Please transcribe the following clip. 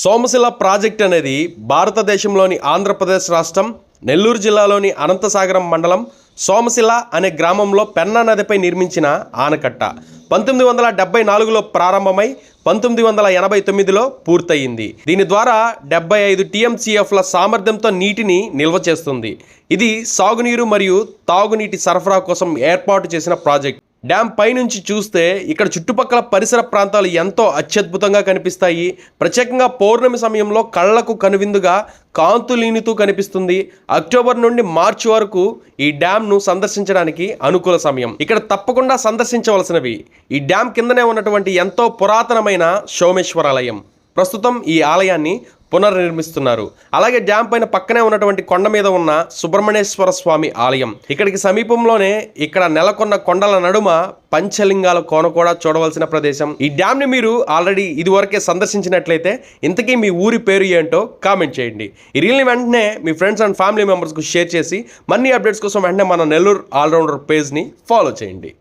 Somasila project అనేది భారతదేశంలోని ఆంధ్రప్రదేశ్ రాష్ట్రం నెల్లూరు జిల్లాలోని అనంతసాగరం మండలం సోమశిల అనే గ్రామంలో పెన్నా నదిపై నిర్మించిన ఆనకట్ట. పంతొమ్మిది వందల డెబ్బై నాలుగులో ప్రారంభమై పంతొమ్మిది వందల ఎనభై తొమ్మిదిలో పూర్తయింది. దీని ద్వారా డెబ్బై ఐదు టీఎంసీఎఫ్ల సామర్థ్యంతో నీటిని నిల్వ చేస్తుంది. ఇది సాగునీరు మరియు తాగునీటి సరఫరా కోసం ఏర్పాటు చేసిన ప్రాజెక్ట్. డ్యామ్ పైనుంచి చూస్తే ఇక్కడ చుట్టుపక్కల పరిసర ప్రాంతాలు ఎంతో అత్యద్భుతంగా కనిపిస్తాయి. ప్రత్యేకంగా పౌర్ణమి సమయంలో కళ్ళకు కనువిందుగా కాంతులీనుతూ కనిపిస్తుంది. అక్టోబర్ నుండి మార్చి వరకు ఈ డ్యామ్ను సందర్శించడానికి అనుకూల సమయం. ఇక్కడ తప్పకుండా సందర్శించవలసినవి ఈ డ్యామ్ కిందనే ఉన్నటువంటి ఎంతో పురాతనమైన సోమేశ్వరాలయం. ప్రస్తుతం ఈ ఆలయాన్ని పునర్నిర్మిస్తున్నారు. అలాగే డ్యామ్ పైన పక్కనే ఉన్నటువంటి కొండ మీద ఉన్న సుబ్రహ్మణ్యేశ్వర స్వామి ఆలయం. ఇక్కడికి సమీపంలోనే ఇక్కడ నెలకొన్న కొండల నడుమ పంచలింగాల కోన కూడా చూడవలసిన ప్రదేశం. ఈ డ్యామ్ని మీరు ఆల్రెడీ ఇదివరకే సందర్శించినట్లయితే ఇంతకీ మీ ఊరి పేరు ఏంటో కామెంట్ చేయండి. ఈ రీల్ని వెంటనే మీ ఫ్రెండ్స్ అండ్ ఫ్యామిలీ మెంబర్స్కు షేర్ చేసి మన్ని అప్డేట్స్ కోసం వెంటనే మన నెల్లూరు ఆల్రౌండర్ పేజ్ని ఫాలో చేయండి.